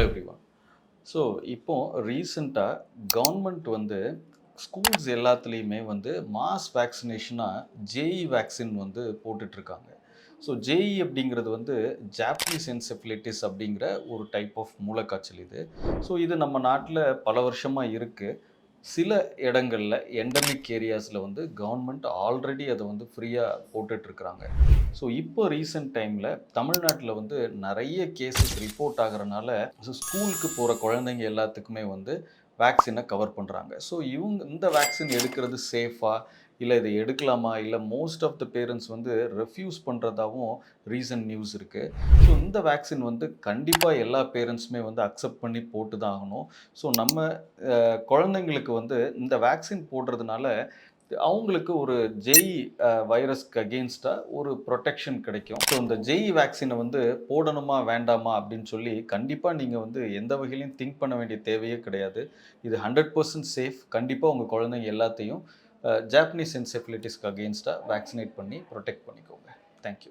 Hello everyone so இப்போ ரீசெண்டாக government வந்து ஸ்கூல்ஸ் எல்லாத்துலேயுமே வந்து மாஸ் வேக்சினேஷனாக ஜேஇ வேக்சின் வந்து போட்டுட்ருக்காங்க. ஸோ ஜேஇ அப்படிங்கிறது வந்து ஜாப்பனீஸ் என்செஃபிலிட்டிஸ் அப்படிங்கிற ஒரு டைப் ஆஃப் மூளைக்காய்ச்சல் இது. ஸோ இது நம்ம நாட்டில் பல வருஷமாக இருக்குது சில இடங்களில் எண்டமிக் ஏரியாஸில் வந்து கவர்மெண்ட் ஆல்ரெடி அதை வந்து ஃப்ரீயாக போட்டுட்ருக்குறாங்க. ஸோ இப்போ ரீசெண்ட் டைமில் தமிழ்நாட்டில் வந்து நிறைய கேசஸ் ரிப்போர்ட் ஆகிறனால ஸோ ஸ்கூலுக்கு போகிற குழந்தைங்க எல்லாத்துக்குமே வந்து வேக்சினை கவர் பண்ணுறாங்க ஸோ இவங்க இந்த வேக்சின் எடுக்கிறது சேஃபாக இல்லை இதை எடுக்கலாமா? இல்லை மோஸ்ட் ஆஃப் த பேரண்ட்ஸ் வந்து ரெஃப்யூஸ் பண்ணுறதாகவும் ரீசன் நியூஸ் இருக்குது ஸோ இந்த வேக்சின் வந்து கண்டிப்பாக எல்லா பேரண்ட்ஸுமே வந்து அக்செப்ட் பண்ணி போட்டு தான் ஆகணும். ஸோ நம்ம குழந்தைங்களுக்கு வந்து இந்த வேக்சின் போடுறதுனால அவங்களுக்கு ஒரு ஜெய் வைரஸ்க்கு அகெயின்ஸ்டாக ஒரு ப்ரொடெக்ஷன் கிடைக்கும். ஸோ இந்த ஜெய் வேக்சினை வந்து போடணுமா வேண்டாமா அப்படின்னு சொல்லி கண்டிப்பாக நீங்கள் வந்து எந்த வகையிலையும் திங்க் பண்ண வேண்டிய தேவையே கிடையாது. இது ஹண்ட்ரட் பர்சன்ட் சேஃப் கண்டிப்பாக உங்கள் குழந்தைங்க எல்லாத்தையும் ஜாப்பனீஸ் என்செஃபிலிட்டிஸ்க்கு அகெயின்ஸ்டாக வேக்சினேட் பண்ணி ப்ரொடெக்ட் பண்ணிக்கோங்க. Thank you